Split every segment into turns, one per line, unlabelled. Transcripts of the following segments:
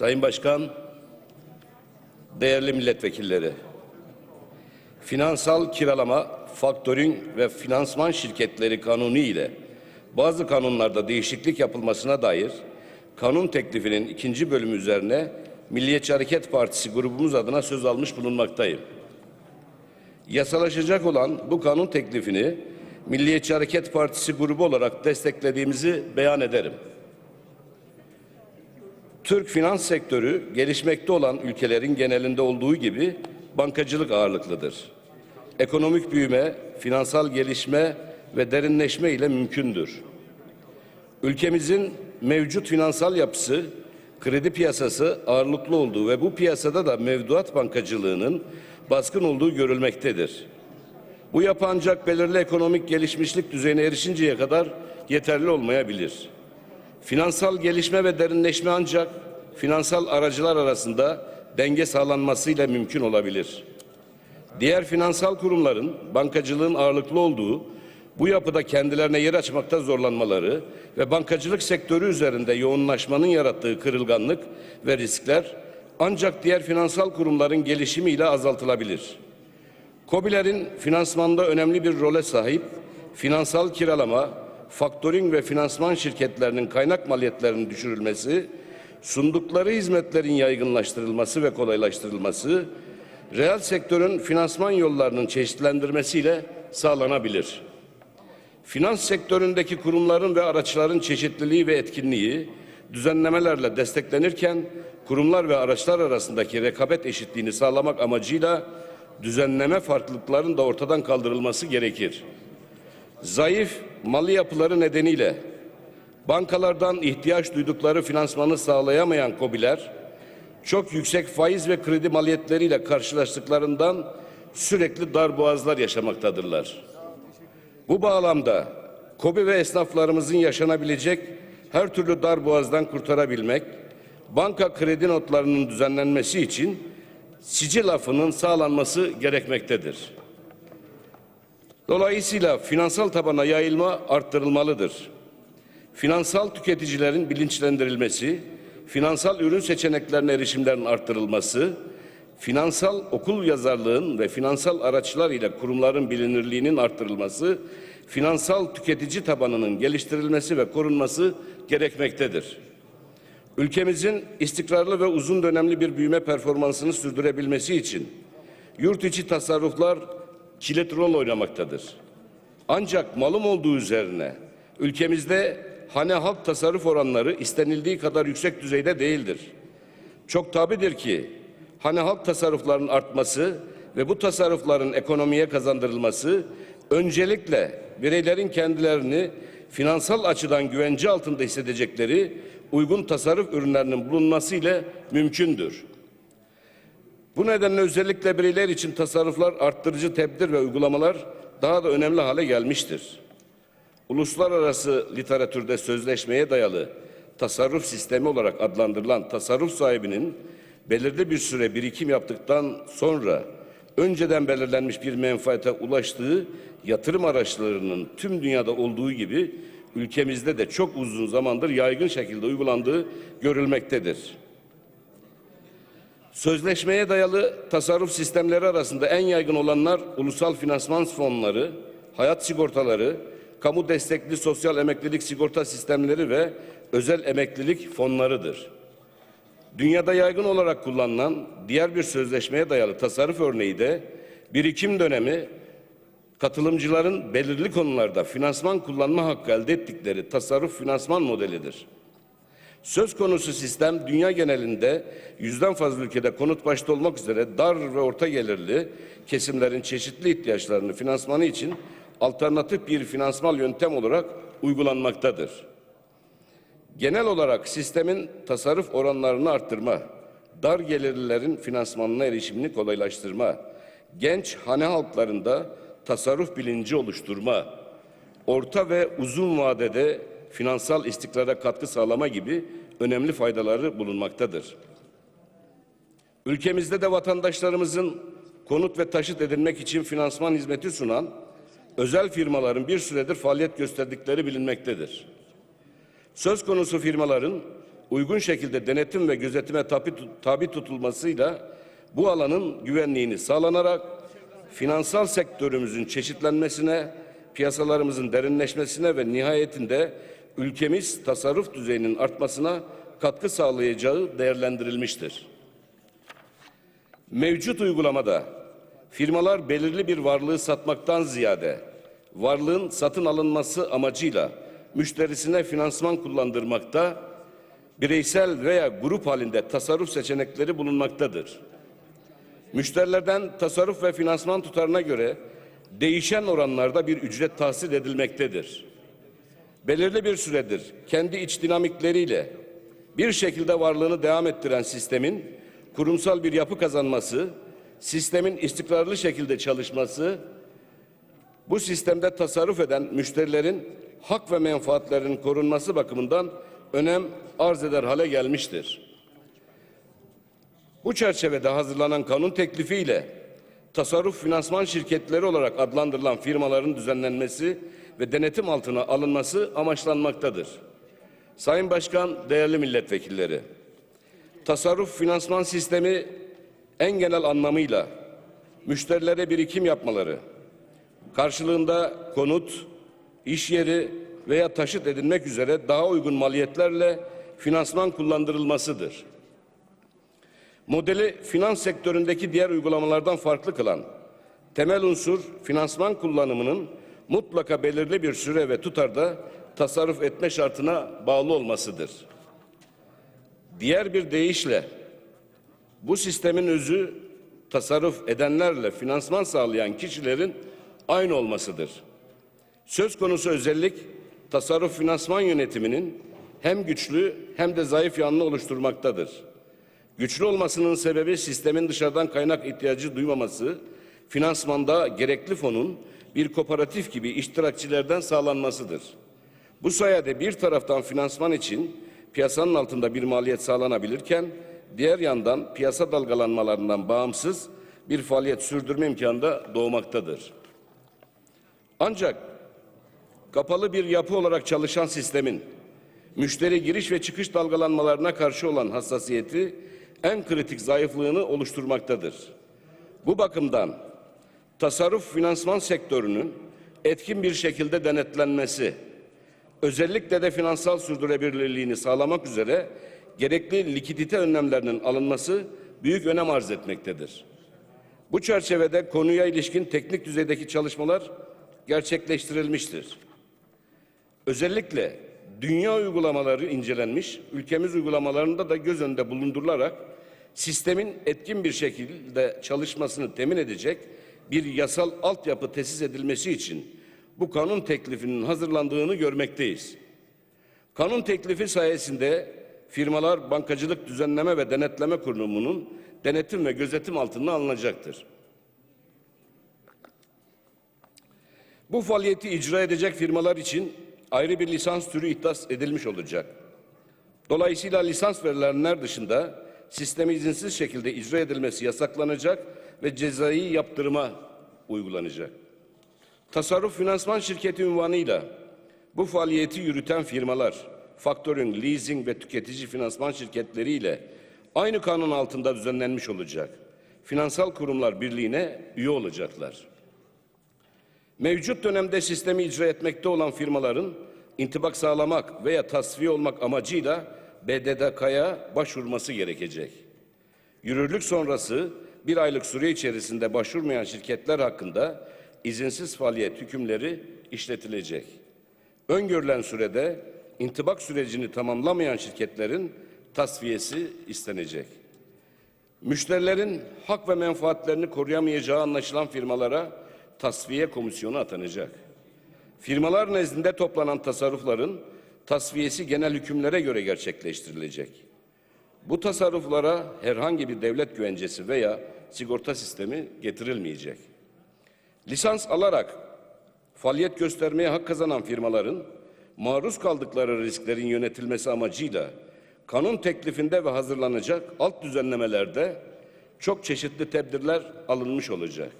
Sayın Başkan, değerli milletvekilleri, finansal kiralama, faktörün ve finansman şirketleri kanunu ile bazı kanunlarda değişiklik yapılmasına dair kanun teklifinin ikinci bölümü üzerine Milliyetçi Hareket Partisi grubumuz adına söz almış bulunmaktayım. Yasalaşacak olan bu kanun teklifini Milliyetçi Hareket Partisi grubu olarak desteklediğimizi beyan ederim. Türk finans sektörü gelişmekte olan ülkelerin genelinde olduğu gibi bankacılık ağırlıklıdır. Ekonomik büyüme, finansal gelişme ve derinleşme ile mümkündür. Ülkemizin mevcut finansal yapısı, kredi piyasası ağırlıklı olduğu ve bu piyasada da mevduat bankacılığının baskın olduğu görülmektedir. Bu yapı ancak belirli ekonomik gelişmişlik düzeyine erişinceye kadar yeterli olmayabilir. Finansal gelişme ve derinleşme ancak finansal aracılar arasında denge sağlanmasıyla mümkün olabilir. Diğer finansal kurumların bankacılığın ağırlıklı olduğu bu yapıda kendilerine yer açmakta zorlanmaları ve bankacılık sektörü üzerinde yoğunlaşmanın yarattığı kırılganlık ve riskler ancak diğer finansal kurumların gelişimiyle azaltılabilir. KOBİ'lerin finansmanda önemli bir role sahip finansal kiralama, faktöring ve finansman şirketlerinin kaynak maliyetlerinin düşürülmesi, sundukları hizmetlerin yaygınlaştırılması ve kolaylaştırılması, reel sektörün finansman yollarının çeşitlendirmesiyle sağlanabilir. Finans sektöründeki kurumların ve araçların çeşitliliği ve etkinliği düzenlemelerle desteklenirken kurumlar ve araçlar arasındaki rekabet eşitliğini sağlamak amacıyla düzenleme farklılıkların da ortadan kaldırılması gerekir. Zayıf mali yapıları nedeniyle bankalardan ihtiyaç duydukları finansmanı sağlayamayan KOBİ'ler çok yüksek faiz ve kredi maliyetleriyle karşılaştıklarından sürekli darboğazlar yaşamaktadırlar. Bu bağlamda KOBİ ve esnaflarımızın yaşanabilecek her türlü darboğazdan kurtarabilmek, banka kredi notlarının düzenlenmesi için sicil afının sağlanması gerekmektedir. Dolayısıyla finansal tabana yayılma arttırılmalıdır. Finansal tüketicilerin bilinçlendirilmesi, finansal ürün seçeneklerine erişimlerin arttırılması, finansal okul yazarlığın ve finansal araçlar ile kurumların bilinirliğinin arttırılması, finansal tüketici tabanının geliştirilmesi ve korunması gerekmektedir. Ülkemizin istikrarlı ve uzun dönemli bir büyüme performansını sürdürebilmesi için yurt içi tasarruflar kilit rol oynamaktadır. Ancak malum olduğu üzerine ülkemizde hane halk tasarruf oranları istenildiği kadar yüksek düzeyde değildir. Çok tabidir ki hane halk tasarruflarının artması ve bu tasarrufların ekonomiye kazandırılması öncelikle bireylerin kendilerini finansal açıdan güvence altında hissedecekleri uygun tasarruf ürünlerinin bulunması ile mümkündür. Bu nedenle özellikle bireyler için tasarruflar arttırıcı tedbir ve uygulamalar daha da önemli hale gelmiştir. Uluslararası literatürde sözleşmeye dayalı tasarruf sistemi olarak adlandırılan tasarruf sahibinin belirli bir süre birikim yaptıktan sonra önceden belirlenmiş bir menfaate ulaştığı yatırım araçlarının tüm dünyada olduğu gibi ülkemizde de çok uzun zamandır yaygın şekilde uygulandığı görülmektedir. Sözleşmeye dayalı tasarruf sistemleri arasında en yaygın olanlar ulusal finansman fonları, hayat sigortaları, kamu destekli sosyal emeklilik sigorta sistemleri ve özel emeklilik fonlarıdır. Dünyada yaygın olarak kullanılan diğer bir sözleşmeye dayalı tasarruf örneği de birikim dönemi katılımcıların belirli konularda finansman kullanma hakkı elde ettikleri tasarruf finansman modelidir. Söz konusu sistem dünya genelinde yüzden fazla ülkede konut başta olmak üzere dar ve orta gelirli kesimlerin çeşitli ihtiyaçlarını finansmanı için alternatif bir finansmal yöntem olarak uygulanmaktadır. Genel olarak sistemin tasarruf oranlarını arttırma, dar gelirlilerin finansmanına erişimini kolaylaştırma, genç hane halklarında tasarruf bilinci oluşturma, orta ve uzun vadede finansal istikrara katkı sağlama gibi önemli faydaları bulunmaktadır. Ülkemizde de vatandaşlarımızın konut ve taşıt edinmek için finansman hizmeti sunan özel firmaların bir süredir faaliyet gösterdikleri bilinmektedir. Söz konusu firmaların uygun şekilde denetim ve gözetime tabi, tabi tutulmasıyla bu alanın güvenliğini sağlanarak finansal sektörümüzün çeşitlenmesine, piyasalarımızın derinleşmesine ve nihayetinde ülkemiz tasarruf düzeyinin artmasına katkı sağlayacağı değerlendirilmiştir. Mevcut uygulamada firmalar belirli bir varlığı satmaktan ziyade varlığın satın alınması amacıyla müşterisine finansman kullandırmakta, bireysel veya grup halinde tasarruf seçenekleri bulunmaktadır. Müşterilerden tasarruf ve finansman tutarına göre değişen oranlarda bir ücret tahsil edilmektedir. Belirli bir süredir kendi iç dinamikleriyle bir şekilde varlığını devam ettiren sistemin kurumsal bir yapı kazanması, sistemin istikrarlı şekilde çalışması, bu sistemde tasarruf eden müşterilerin hak ve menfaatlerinin korunması bakımından önem arz eder hale gelmiştir. Bu çerçevede hazırlanan kanun teklifiyle tasarruf finansman şirketleri olarak adlandırılan firmaların düzenlenmesi ve denetim altına alınması amaçlanmaktadır. Sayın Başkan, değerli milletvekilleri, tasarruf finansman sistemi en genel anlamıyla müşterilere birikim yapmaları, karşılığında konut, iş yeri veya taşıt edinmek üzere daha uygun maliyetlerle finansman kullandırılmasıdır. Modeli finans sektöründeki diğer uygulamalardan farklı kılan temel unsur finansman kullanımının mutlaka belirli bir süre ve tutarda tasarruf etme şartına bağlı olmasıdır. Diğer bir deyişle bu sistemin özü tasarruf edenlerle finansman sağlayan kişilerin aynı olmasıdır. Söz konusu özellik tasarruf finansman yönetiminin hem güçlü hem de zayıf yanını oluşturmaktadır. Güçlü olmasının sebebi sistemin dışarıdan kaynak ihtiyacı duymaması, finansmanda gerekli fonun bir kooperatif gibi iştirakçilerden sağlanmasıdır. Bu sayede bir taraftan finansman için piyasanın altında bir maliyet sağlanabilirken, diğer yandan piyasa dalgalanmalarından bağımsız bir faaliyet sürdürme imkanı da doğmaktadır. Ancak kapalı bir yapı olarak çalışan sistemin müşteri giriş ve çıkış dalgalanmalarına karşı olan hassasiyeti en kritik zayıflığını oluşturmaktadır. Bu bakımdan tasarruf finansman sektörünün etkin bir şekilde denetlenmesi, özellikle de finansal sürdürülebilirliğini sağlamak üzere gerekli likidite önlemlerinin alınması büyük önem arz etmektedir. Bu çerçevede konuya ilişkin teknik düzeydeki çalışmalar gerçekleştirilmiştir. Özellikle dünya uygulamaları incelenmiş, ülkemiz uygulamalarında da göz önünde bulundurularak sistemin etkin bir şekilde çalışmasını temin edecek bir yasal altyapı tesis edilmesi için bu kanun teklifinin hazırlandığını görmekteyiz. Kanun teklifi sayesinde firmalar Bankacılık Düzenleme ve Denetleme Kurumu'nun denetim ve gözetim altına alınacaktır. Bu faaliyeti icra edecek firmalar için ayrı bir lisans türü ihdas edilmiş olacak. Dolayısıyla lisans verilenler dışında sistemi izinsiz şekilde icra edilmesi yasaklanacak ve cezai yaptırıma uygulanacak. Tasarruf finansman şirketi unvanıyla bu faaliyeti yürüten firmalar, faktörün, leasing ve tüketici finansman şirketleriyle aynı kanun altında düzenlenmiş olacak. Finansal kurumlar birliğine üye olacaklar. Mevcut dönemde sistemi icra etmekte olan firmaların intibak sağlamak veya tasfiye olmak amacıyla BDDK'ya başvurması gerekecek. Yürürlük sonrası bir aylık süre içerisinde başvurmayan şirketler hakkında izinsiz faaliyet hükümleri işletilecek. Öngörülen sürede intibak sürecini tamamlamayan şirketlerin tasfiyesi istenecek. Müşterilerin hak ve menfaatlerini koruyamayacağı anlaşılan firmalara tasfiye komisyonu atanacak. Firmalar nezdinde toplanan tasarrufların tasfiyesi genel hükümlere göre gerçekleştirilecek. Bu tasarruflara herhangi bir devlet güvencesi veya sigorta sistemi getirilmeyecek. Lisans alarak faaliyet göstermeye hak kazanan firmaların maruz kaldıkları risklerin yönetilmesi amacıyla kanun teklifinde ve hazırlanacak alt düzenlemelerde çok çeşitli tedbirler alınmış olacak.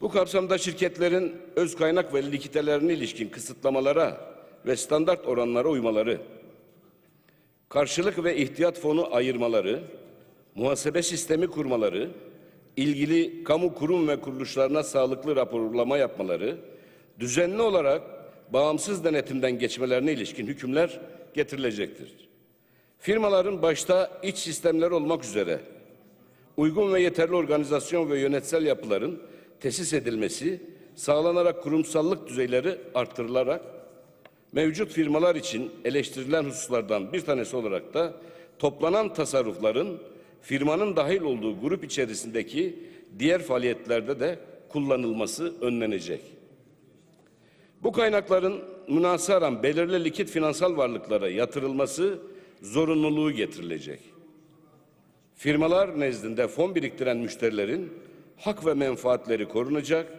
Bu kapsamda şirketlerin öz kaynak ve likitelerine ilişkin kısıtlamalara ve standart oranlara uymaları, karşılık ve ihtiyat fonu ayırmaları, muhasebe sistemi kurmaları, ilgili kamu kurum ve kuruluşlarına sağlıklı raporlama yapmaları, düzenli olarak bağımsız denetimden geçmelerine ilişkin hükümler getirilecektir. Firmaların başta iç sistemler olmak üzere uygun ve yeterli organizasyon ve yönetsel yapıların tesis edilmesi sağlanarak kurumsallık düzeyleri arttırılarak mevcut firmalar için eleştirilen hususlardan bir tanesi olarak da toplanan tasarrufların firmanın dahil olduğu grup içerisindeki diğer faaliyetlerde de kullanılması önlenecek. Bu kaynakların münasıran belirli likit finansal varlıklara yatırılması zorunluluğu getirilecek. Firmalar nezdinde fon biriktiren müşterilerin hak ve menfaatleri korunacak,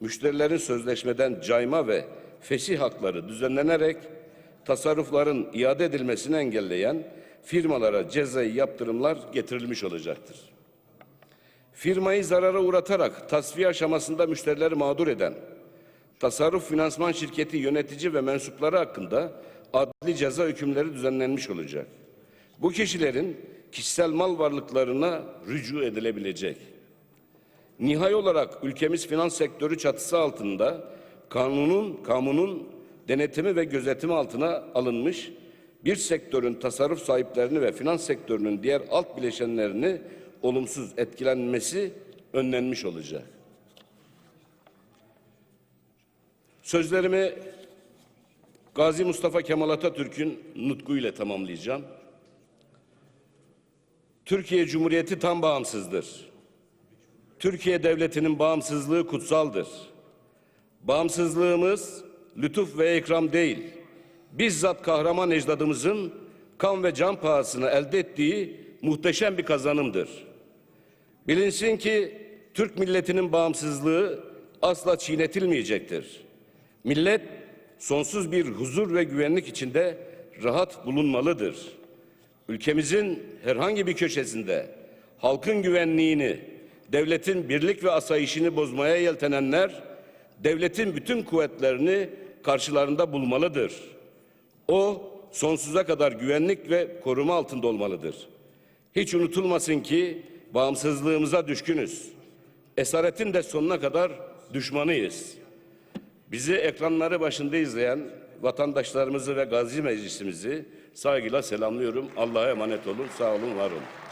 müşterilerin sözleşmeden cayma ve fesih hakları düzenlenerek tasarrufların iade edilmesini engelleyen firmalara cezai yaptırımlar getirilmiş olacaktır. Firmayı zarara uğratarak tasfiye aşamasında müşterileri mağdur eden tasarruf finansman şirketi yönetici ve mensupları hakkında adli ceza hükümleri düzenlenmiş olacak. Bu kişilerin kişisel mal varlıklarına rücu edilebilecek. Nihai olarak ülkemiz finans sektörü çatısı altında kanunun, kamunun denetimi ve gözetimi altına alınmış bir sektörün tasarruf sahiplerini ve finans sektörünün diğer alt bileşenlerini olumsuz etkilenmesi önlenmiş olacak. Sözlerimi Gazi Mustafa Kemal Atatürk'ün nutkuyla tamamlayacağım. Türkiye Cumhuriyeti tam bağımsızdır. Türkiye Devleti'nin bağımsızlığı kutsaldır. Bağımsızlığımız lütuf ve ikram değil, bizzat kahraman ecdadımızın kan ve can pahasına elde ettiği muhteşem bir kazanımdır. Bilinsin ki Türk milletinin bağımsızlığı asla çiğnetilmeyecektir. Millet sonsuz bir huzur ve güvenlik içinde rahat bulunmalıdır. Ülkemizin herhangi bir köşesinde halkın güvenliğini, devletin birlik ve asayişini bozmaya yeltenenler, devletin bütün kuvvetlerini karşılarında bulmalıdır. O sonsuza kadar güvenlik ve koruma altında olmalıdır. Hiç unutulmasın ki bağımsızlığımıza düşkünüz. Esaretin de sonuna kadar düşmanıyız. Bizi ekranları başında izleyen vatandaşlarımızı ve Gazi Meclisimizi saygıyla selamlıyorum. Allah'a emanet olun. Sağ olun, var olun.